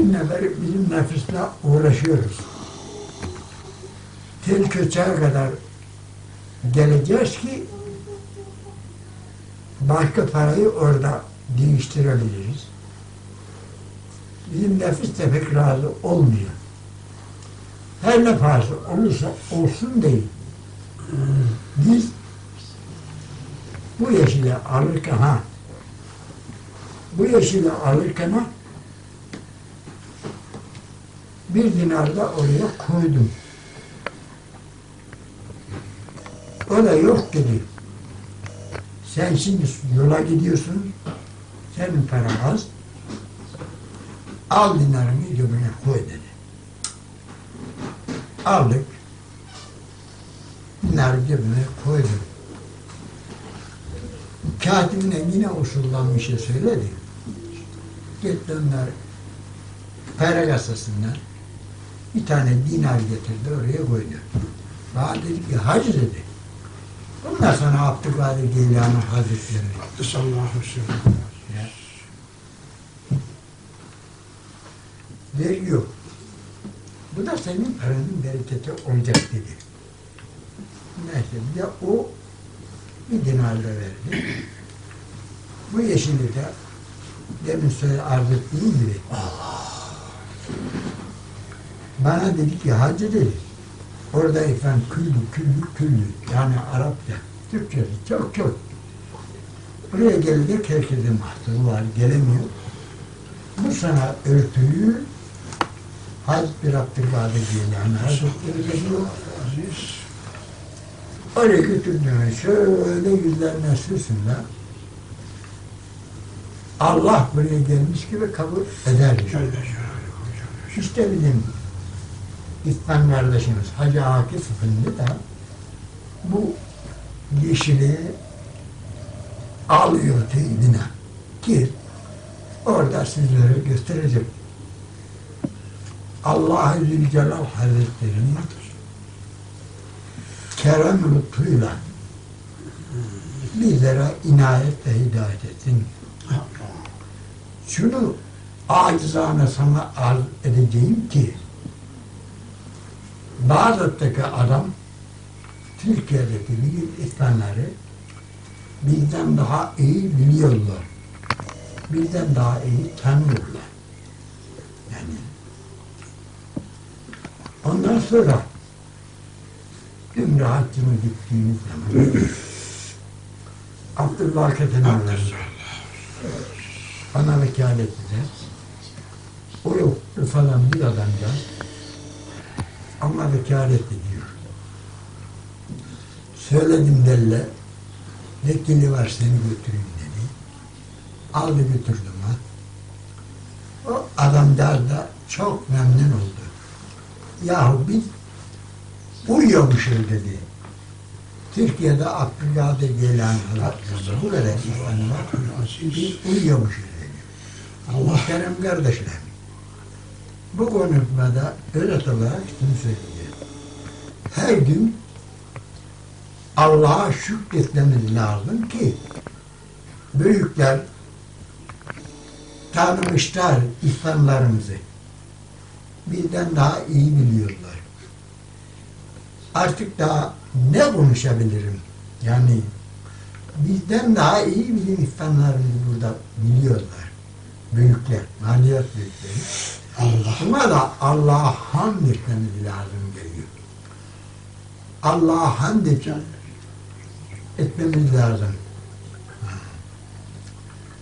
günden beri bizim nefisle uğraşıyoruz. Köçeğe kadar geleceğiz ki başka parayı orada değiştirebiliriz. Bizim nefis de pek razı olmuyor. Her ne pahası olursa olsun değil. Biz bu yeşili alırken ha bu yeşili alırken ha bir dinar da oraya koydum. O da yok dedi. Sen şimdi yola gidiyorsun. Senin paran az. Al dinarını cebine koy dedi. Aldık. Dinarı cebine koydum. Katibine yine usuldan şey söyledi. Gitti onlar para kasasından bir tane dinar getirdi oraya koydu. Bana dedi ki hacı dedi. Bunlar sana Abdülkadir Geylani Hazretleri. Sallallahu aleyhi ve sellem. veriyor. Bu da senin paranın bereketi olacak dedi. Neyse bir de o bir dinar da verdi. Bu yeşili de demin söyle arz ettiğim gibi bana dedi ki hacı dedi orada efendim küllü küllü küllü yani Arapça Türkçesi çok çok buraya gelecek herkesin mahsuru var gelemiyor bu sana örtüyü Hazreti Abdülkadir Geylani Hazretleri geliyor. Oraya götürdüğünü şöyle yüzlerine sürsünler. Allah buraya gelmiş gibi kabul eder. İşte bizim İslam kardeşimiz Hacı Akif Efendi de bu yeşili alıyor teydine ki orada sizlere gösterecek. Allah-u Zülcelal Hazretleri'nin kerem lütfuyla bizlere inayet ve hidayet etsin. Şunu acizane sana arz edeceğim ki Bağdat'taki adam Türkiye'deki bilim insanları bizden daha iyi biliyorlar. Bizden daha iyi tanıyorlar. Yani ondan sonra Ümre Haccı'na gittiğimiz zaman Abdullah Keten'e bana vekalet eder. O yoktu falan bir adamcağız. Ama vekalet ediyor. Söyledim delle. Vekili var seni götüreyim dedi. Aldı götürdüm ha. O adamcağız da çok memnun oldu. Yahu biz uyuyormuşuz dedi. Türkiye'de Abdülkadir Geylani Hazretleri bu kadar insan var. Biz uyuyormuşuz dedi. Allah Muhterem kardeşlerim, bu konuşmada özet olarak şunu söyleyeceğim. Her gün Allah'a şükretmemiz lazım ki büyükler tanımışlar İslamlarımızı. Bizden daha iyi biliyorlar. Artık daha ne konuşabilirim? Yani bizden daha iyi bilim İslamlarımız burada biliyorlar büyükler, maniyet büyükleri. Allah. Buna da Allah'a hamd etmemiz lazım geliyor. Allah'a hamd et, etmemiz lazım.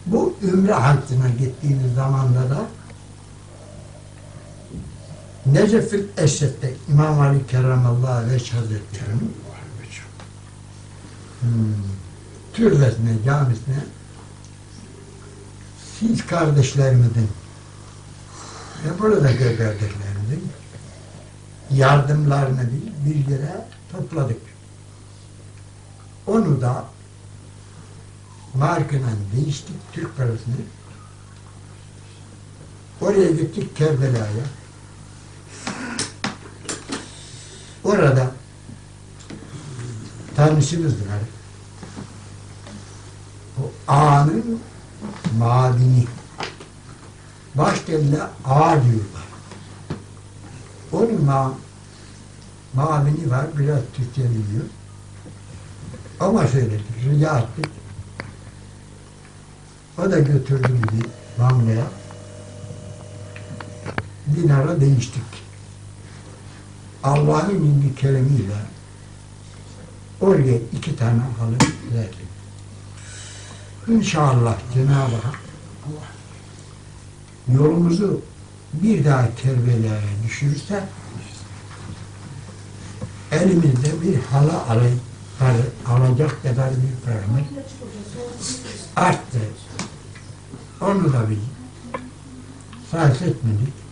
Bu Ümre Haccı'na gittiğimiz zamanda da Necefül Eşref'te İmam Ali Kerramallahu Aleyhi Hazretleri'nin hmm, türbesine, camisine siz kardeşlerimizin ve buradaki kardeşlerimizin yardımlarını bir, yere topladık. Onu da markayla değiştik Türk parasını. Oraya gittik Kerbela'ya. Orada tanışımız var. O ağanın mavini baş telle ağa diyorlar. Onun ma mavini var, biraz Türkçe biliyor. Ama söyledik, rica ettik. O da götürdü bizi Vanlı'ya. Dinara değiştik. Allah'ın indi kelimiyle oraya iki tane halı verdim. İnşallah Cenab-ı Hak yolumuzu bir daha Kerbela'ya düşürürse elimizde bir halı alay, alacak kadar bir rahmet arttı. Onu da biz sahip etmedik.